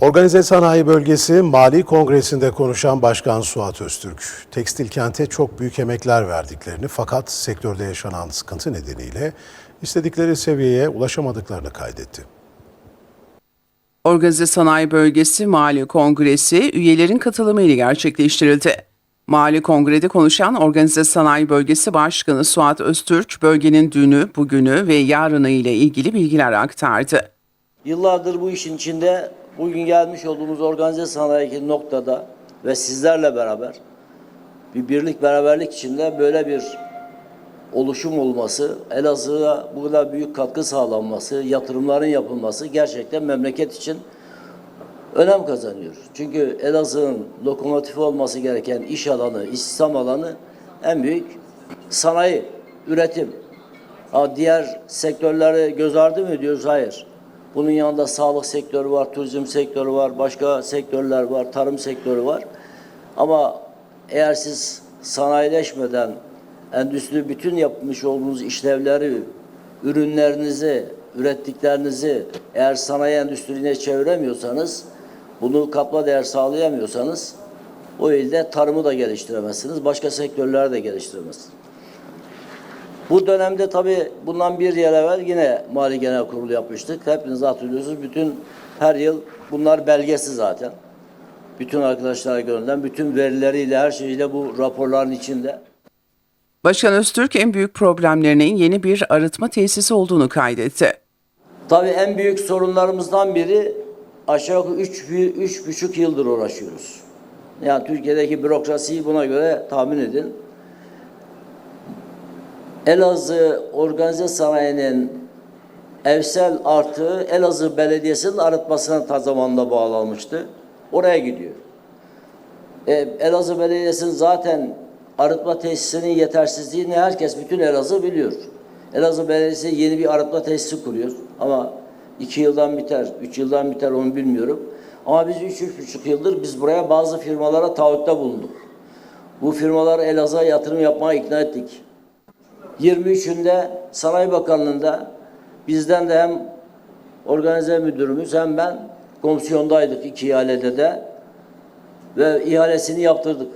Organize Sanayi Bölgesi Mali Kongresi'nde konuşan Başkan Suat Öztürk, tekstil kente çok büyük emekler verdiklerini fakat sektörde yaşanan sıkıntı nedeniyle istedikleri seviyeye ulaşamadıklarını kaydetti. Organize Sanayi Bölgesi Mali Kongresi üyelerin katılımıyla gerçekleştirildi. Mali Kongre'de konuşan Organize Sanayi Bölgesi Başkanı Suat Öztürk, bölgenin dünü, bugünü ve yarını ile ilgili bilgiler aktardı. Yıllardır bu işin içinde bugün gelmiş olduğumuz organize sanayi noktada ve sizlerle beraber bir birlik beraberlik içinde böyle bir oluşum olması, Elazığ'a bu kadar büyük katkı sağlanması, yatırımların yapılması gerçekten memleket için önem kazanıyor. Çünkü Elazığ'ın lokomotifi olması gereken iş alanı, istihdam alanı en büyük sanayi, üretim. Ha, diğer sektörleri göz ardı mı ediyoruz? Hayır. Bunun yanında sağlık sektörü var, turizm sektörü var, başka sektörler var, tarım sektörü var. Ama eğer siz sanayileşmeden endüstri bütün yapmış olduğunuz işlevleri, ürünlerinizi, ürettiklerinizi eğer sanayi endüstrine çeviremiyorsanız, bunu katma değer sağlayamıyorsanız o ilde tarımı da geliştiremezsiniz, başka sektörleri de geliştiremezsiniz. Bu dönemde tabii bundan bir yıl evvel yine Mali Genel Kurulu yapmıştık. Hepiniz hatırlıyorsunuz. Bütün her yıl bunlar belgesi zaten. Bütün arkadaşlara gönderilen bütün verileriyle her şeyiyle bu raporların içinde. Başkan Öztürk en büyük problemlerinin yeni bir arıtma tesisi olduğunu kaydetti. Tabii en büyük sorunlarımızdan biri aşağı yukarı üç, üç buçuk yıldır uğraşıyoruz. Yani Türkiye'deki bürokrasiyi buna göre tahmin edin. Elazığ organize sanayinin evsel artığı Elazığ Belediyesi'nin arıtmasına ta zamanla bağlanmıştı. Oraya gidiyor. E, Elazığ Belediyesi'nin zaten arıtma tesisinin yetersizliğini herkes, bütün Elazığ biliyor. Elazığ Belediyesi yeni bir arıtma tesisi kuruyor. Ama iki yıldan biter, üç yıldan biter onu bilmiyorum. Ama biz üç, üç buçuk yıldır biz buraya bazı firmalara taahhütte bulunduk. Bu firmaları Elazığ'a yatırım yapmaya ikna ettik. 23'ünde Sanayi Bakanlığı'nda bizden de hem organize müdürümüz hem ben komisyondaydık iki ihalede de ve ihalesini yaptırdık.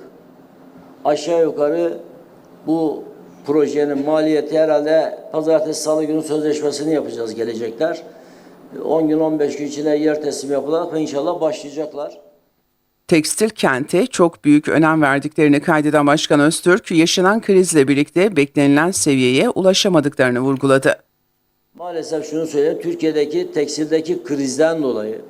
Aşağı yukarı bu projenin maliyeti herhalde pazartesi salı günü sözleşmesini yapacağız gelecekler. 10 gün 15 gün içinde yer teslim yapılarak ve inşallah başlayacaklar. Tekstil kente çok büyük önem verdiklerini kaydeden Başkan Öztürk, yaşanan krizle birlikte beklenilen seviyeye ulaşamadıklarını vurguladı. Maalesef şunu söyleyeyim, Türkiye'deki tekstildeki krizden dolayı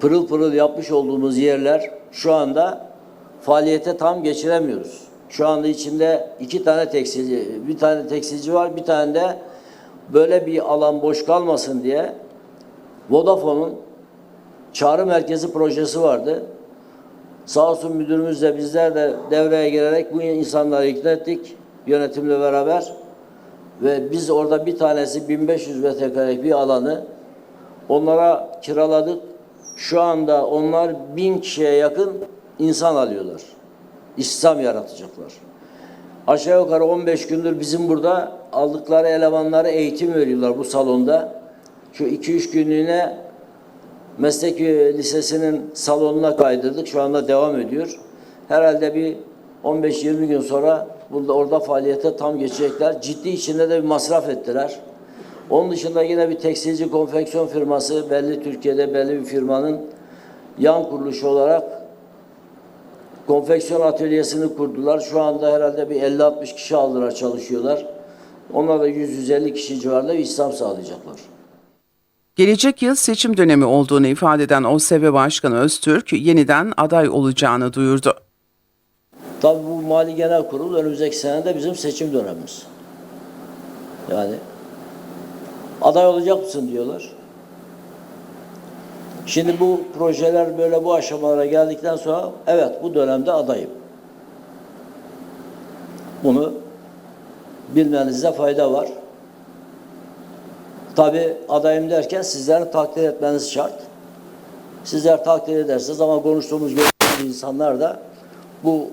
pırıl pırıl yapmış olduğumuz yerler şu anda faaliyete tam geçiremiyoruz. Şu anda içinde iki tane tekstilci, bir tane tekstilci var, bir tane de böyle bir alan boş kalmasın diye Vodafone'un çağrı merkezi projesi vardı. Sağ olsun müdürümüz de bizler de devreye girerek bu insanları ikna ettik yönetimle beraber. Ve biz orada bir tanesi 1500 metrekarelik bir alanı onlara kiraladık. Şu anda onlar bin kişiye yakın insan alıyorlar. İstihdam yaratacaklar. Aşağı yukarı 15 gündür bizim burada aldıkları elemanlara eğitim veriyorlar bu salonda. Şu 2-3 günlüğüne meslek lisesinin salonuna kaydırdık. Şu anda devam ediyor. Herhalde bir 15-20 gün sonra burada orada faaliyete tam geçecekler. Ciddi içinde de bir masraf ettiler. Onun dışında yine bir tekstilci konfeksiyon firması belli Türkiye'de belli bir firmanın yan kuruluşu olarak konfeksiyon atölyesini kurdular. Şu anda herhalde bir 50-60 kişi aldılar çalışıyorlar. Onlar da 100-150 kişi civarında bir İslam sağlayacaklar. Gelecek yıl seçim dönemi olduğunu ifade eden OSV Başkanı Öztürk, yeniden aday olacağını duyurdu. Tabii bu Mali Genel Kurul önümüzdeki sene de bizim seçim dönemimiz. Yani aday olacak mısın diyorlar. Şimdi bu projeler böyle bu aşamalara geldikten sonra evet bu dönemde adayım. Bunu bilmenizde fayda var. Tabi adayım derken sizlerin takdir etmeniz şart. Sizler takdir ederseniz ama konuştuğumuz insanlar da bu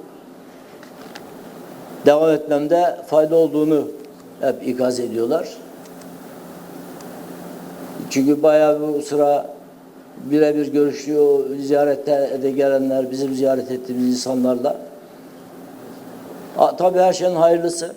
devam etmemde fayda olduğunu hep ikaz ediyorlar. Çünkü bayağı bu sıra birebir görüşüyor, ziyarette de gelenler, bizim ziyaret ettiğimiz insanlarla. Tabii her şeyin hayırlısı.